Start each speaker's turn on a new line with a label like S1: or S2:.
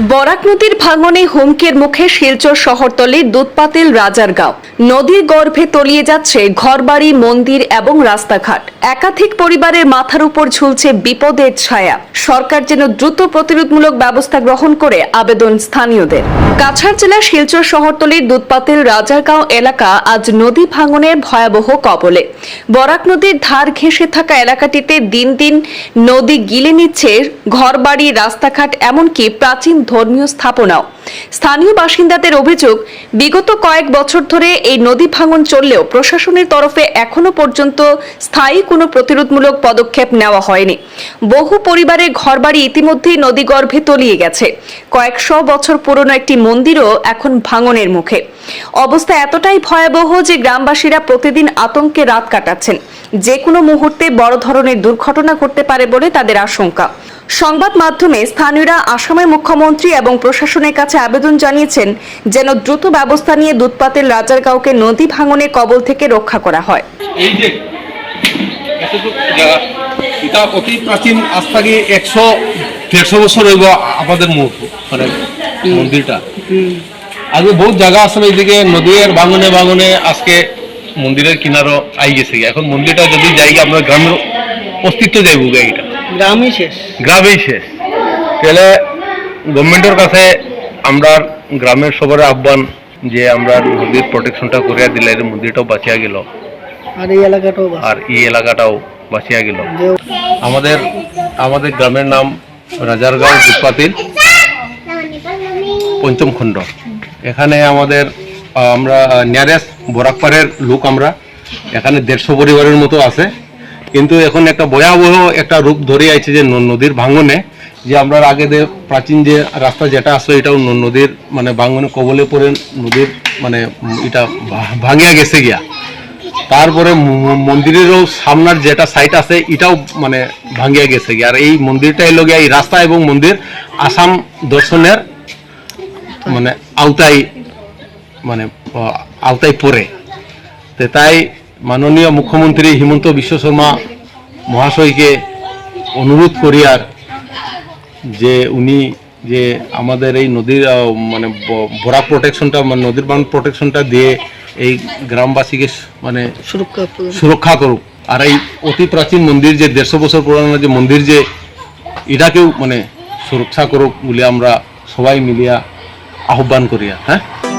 S1: বরাক নদীর ভাঙনে হুমকির মুখে শিলচর শহরতলির দুধপাতিল রাজারগাঁও। নদীর গর্ভে তলিয়ে যাচ্ছে ঘরবাড়ি, মন্দির এবং রাস্তাঘাট। একাধিক পরিবারের মাথার উপর ঝুলছে বিপদের ছায়া। সরকার যেন দ্রুত প্রতিরোধমূলক ব্যবস্থা গ্রহণ করে আবেদন স্থানীয়দের। কাছাড় জেলার শিলচর শহরতলির দুধপাতিল রাজারগাঁও এলাকা আজ নদী ভাঙনের ভয়াবহ কবলে। বরাক নদীর ধার ঘেঁষে থাকা এলাকাটিতে দিন দিন নদী গিলে নিচ্ছে ঘরবাড়ি, রাস্তাঘাট, এমনকি প্রাচীন ধর্মীয় স্থাপনাও। স্থানীয় বাসিন্দাদের অভিযোগ, বিগত কয়েক বছর ধরে এই নদী ভাঙন চললেও প্রশাসনের তরফে এখনও পর্যন্ত স্থায়ী কোনো প্রতিরোধমূলক পদক্ষেপ নেওয়া হয়নি। বহু পরিবারের ঘরবাড়ি ইতিমধ্যেই নদীগর্ভে তলিয়ে গেছে। কয়েকশো বছর পুরনো একটি মন্দিরও এখন ভাঙনের মুখে। অবস্থা এতটাই ভয়াবহ যে গ্রামবাসীরা প্রতিদিন আতঙ্কে রাত কাটাচ্ছেন। যে কোনো মুহূর্তে বড় ধরনের দুর্ঘটনা ঘটতে পারে বলে তাদের আশঙ্কা। সংবাদ মাধ্যমে স্থানীয়রা আসামের মুখ্যমন্ত্রী এবং প্রশাসনের কাছে আবেদন জানিয়েছেন যেন দ্রুত ব্যবস্থা নিয়ে দুধপাতের রাজারগাঁওকে নদী ভাঙনের কবল থেকে রক্ষা করা হয়।
S2: এই যে এটা অতি প্রাচীন আজ থেকে একশো দেড়শো বছর হইব আমাদের মানে মন্দিরটা। আগে বহুত জায়গা আছে না এইদিকে নদীর ভাঙনে ভাঙনে আজকে মন্দিরের কিনারও আই গেছে। এখন মন্দিরটা যদি যাই আমরা গ্রামের অস্তিত্ব যাইব এটা
S3: গ্রামই শেষ।
S2: গ্রামেই শেষ। তাহলে গভর্নমেন্টের কাছে আমরা গ্রামের সবার আহ্বান যে আমরা নদীর প্রোটেকশনটা করিয়া দিলে এই মন্দিরটাও বাঁচিয়া গেল।
S3: আর এই এলাকাটাও
S2: আর এই এলাকাটাও বাঁচিয়া গেল। আমাদের আমাদের গ্রামের নাম রাজারগাঁও দুপাতিল পঞ্চম খণ্ড। এখানে আমাদের আমরা নিয়ারেস্ট বরাকপাড়ের লোক আমরা। এখানে দেড়শো পরিবারের মতো আছে। কিন্তু এখন একটা ভয়াবহ একটা রূপ ধরে আইছে যে নদীর ভাঙনে, যে আমরা আগে যে প্রাচীন যে রাস্তা যেটা আছে, এটাও নদীর মানে ভাঙনে কবলে পড়ে নদীর মানে এটা ভাঙিয়া গেছে গিয়া। তারপরে মন্দিরেরও সামনার যেটা সাইট আছে, এটাও মানে ভাঙিয়া গেছে গিয়া। আর এই মন্দিরটা এলো গিয়া এই রাস্তা এবং মন্দির আসাম দর্শনের মানে আওতায় মানে আওতায় পড়ে তো তাই মাননীয় মুখ্যমন্ত্রী হিমন্ত বিশ্ব শর্মা মহাশয়কে অনুরোধ করি আর যে উনি যে আমাদের এই নদীর মানে বরাক প্রোটেকশনটা মানে নদীর বাঁধ প্রোটেকশনটা দিয়ে এই গ্রামবাসীকে মানে। সুরক্ষা করুক আর এই অতি প্রাচীন মন্দির যে দেড়শো বছর পুরানো যে মন্দির যে এটাকেও মানে সুরক্ষা করুক বলে আমরা সবাই মিলিয়া আহ্বান করিয়া হ্যাঁ